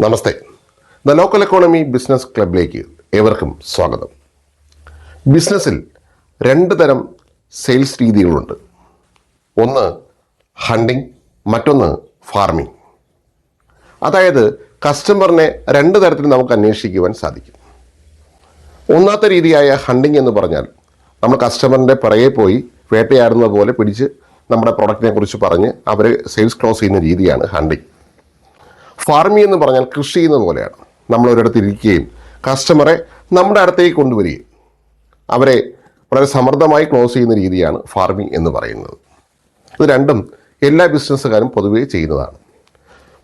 Namaste. The local economy business ക്ലബിലേക്ക് ഏവർക്കും സ്വാഗതം. ബിസിനസ്സിൽ രണ്ട് തരം സെയിൽസ് രീതികളുണ്ട്. ഒന്ന് ഹണ്ടിങ് മറ്റൊന്ന് ഫാർമിംഗ് അതായത് കസ്റ്റമറിനെ രണ്ട് തരത്തിൽ നമുക്ക് അന്വേഷിക്കുവാൻ സാധിക്കും. ഒന്നാമത്തെ രീതിയായ ഹണ്ടിങ് എന്ന് പറഞ്ഞാൽ നമ്മൾ കസ്റ്റമറിന്റെ പിറകെ പോയി വേട്ടയാടുന്ന പോലെ പിടിച്ച് നമ്മുടെ പ്രൊഡക്റ്റിനെ കുറിച്ച് പറഞ്ഞ് അവരെ സെയിൽസ് ക്ലോസ് ചെയ്യുന്ന രീതിയാണ് ഹണ്ടിങ്. ഫാർമിംഗ് എന്ന് പറഞ്ഞാൽ കൃഷി ചെയ്യുന്ന പോലെയാണ്. നമ്മൾ ഒരിടത്ത് ഇരിക്കുകയും കസ്റ്റമറെ നമ്മുടെ അടുത്തേക്ക് കൊണ്ടുവരികയും അവരെ വളരെ സമൃദ്ധമായി ക്ലോസ് ചെയ്യുന്ന രീതിയാണ് ഫാർമിംഗ് എന്ന് പറയുന്നത്. ഇത് രണ്ടും എല്ലാ ബിസിനസ്സുകാരും പൊതുവേ ചെയ്യുന്നതാണ്.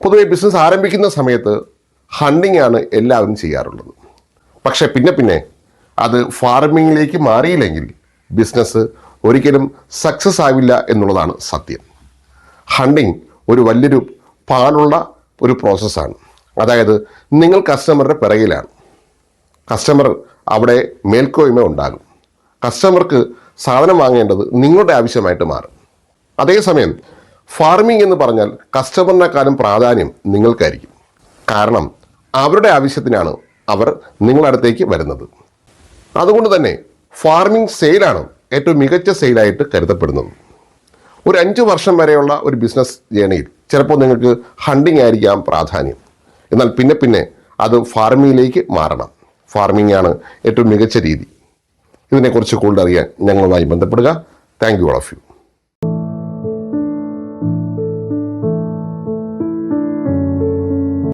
പൊതുവെ ബിസിനസ് ആരംഭിക്കുന്ന സമയത്ത് ഹണ്ടിങ് ആണ് എല്ലാവരും ചെയ്യാറുള്ളത്. പക്ഷേ പിന്നെ പിന്നെ അത് ഫാർമിങ്ങിലേക്ക് മാറിയില്ലെങ്കിൽ ബിസിനസ് ഒരിക്കലും സക്സസ് ആവില്ല എന്നുള്ളതാണ് സത്യം. ഹണ്ടിങ് ഒരു വലിയൊരു പാടുള്ള ഒരു പ്രോസസ്സാണ്. അതായത് നിങ്ങൾ കസ്റ്റമറുടെ പിറകിലാണ്. കസ്റ്റമർ അവിടെ മേൽക്കോയ്മ ഉണ്ടാകും. കസ്റ്റമർക്ക് സാധനം വാങ്ങേണ്ടത് നിങ്ങളുടെ ആവശ്യമായിട്ട് മാറും. അതേസമയം ഫാർമിംഗ് എന്ന് പറഞ്ഞാൽ കസ്റ്റമറിനെക്കാളും പ്രാധാന്യം നിങ്ങൾക്കായിരിക്കും. കാരണം അവരുടെ ആവശ്യത്തിനാണ് അവർ നിങ്ങളടുത്തേക്ക് വരുന്നത്. അതുകൊണ്ട് തന്നെ ഫാർമിംഗ് സെയിലാണ് ഏറ്റവും മികച്ച സെയിലായിട്ട് കരുതപ്പെടുന്നത്. ഒരു അഞ്ച് വർഷം വരെയുള്ള ഒരു ബിസിനസ് ജേണിയിൽ ചിലപ്പോൾ നിങ്ങൾക്ക് ഹണ്ടിങ് ആയിരിക്കാം പ്രാധാന്യം. എന്നാൽ പിന്നെ പിന്നെ അത് ഫാർമിങ്ങിലേക്ക് മാറണം. ഫാർമിംഗ് ആണ് ഏറ്റവും മികച്ച രീതി. ഇതിനെക്കുറിച്ച് കൂടുതൽ അറിയാൻ ഞങ്ങളുമായി ബന്ധപ്പെടുക. Thank you all of you